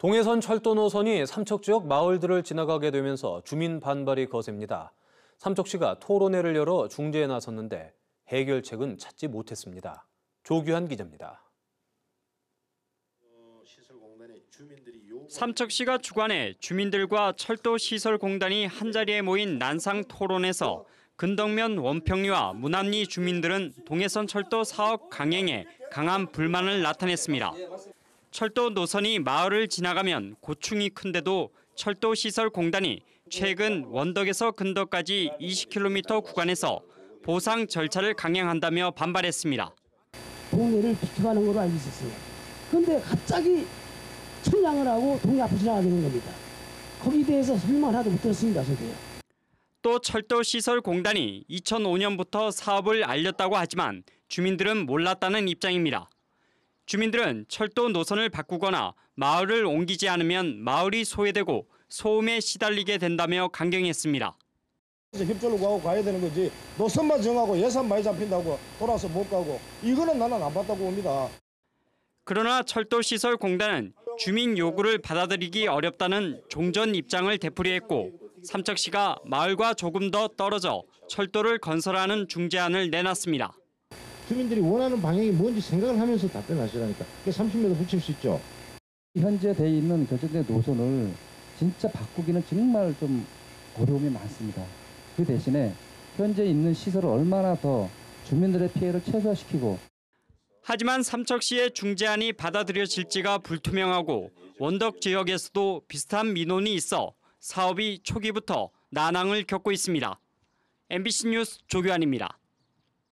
동해선 철도 노선이 삼척 지역 마을들을 지나가게 되면서 주민 반발이 거셉니다. 삼척시가 토론회를 열어 중재에 나섰는데 해결책은 찾지 못했습니다. 조규환 기자입니다. 삼척시가 주관해 주민들과 철도시설공단이 한자리에 모인 난상 토론에서 근덕면 원평리와 문암리 주민들은 동해선 철도 사업 강행에 강한 불만을 나타냈습니다. 철도 노선이 마을을 지나가면 고충이 큰데도 철도시설공단이 최근 원덕에서 근덕까지 20km 구간에서 보상 절차를 강행한다며 반발했습니다. 동네를 비켜가는 걸로 알고 있었어요. 근데 갑자기 청량을 하고 동네 앞으로 지나가게 된 겁니다. 거기에 대해서 설명 하나도 못 들었습니다, 저도요. 또 철도시설공단이 2005년부터 사업을 알렸다고 하지만 주민들은 몰랐다는 입장입니다. 주민들은 철도 노선을 바꾸거나 마을을 옮기지 않으면 마을이 소외되고 소음에 시달리게 된다며 강경했습니다. 이제 협조를 구하고 가야 되는 거지 노선만 정하고 예산 많이 잡힌다고 돌아서 못 가고 이거는 나는 안 봤다고 봅니다. 그러나 철도시설공단은 주민 요구를 받아들이기 어렵다는 종전 입장을 되풀이했고 삼척시가 마을과 조금 더 떨어져 철도를 건설하는 중재안을 내놨습니다. 주민들이 원하는 방향이 뭔지 생각을 하면서 답변하시라니까. 30m 붙일 수 있죠. 현재 돼 있는 결정된 노선을 진짜 바꾸기는 정말 좀 어려움이 많습니다. 그 대신에 현재 있는 시설을 얼마나 더 주민들의 피해를 최소화시키고 하지만 삼척시의 중재안이 받아들여질지가 불투명하고 원덕 지역에서도 비슷한 민원이 있어 사업이 초기부터 난항을 겪고 있습니다. MBC 뉴스 조규환입니다.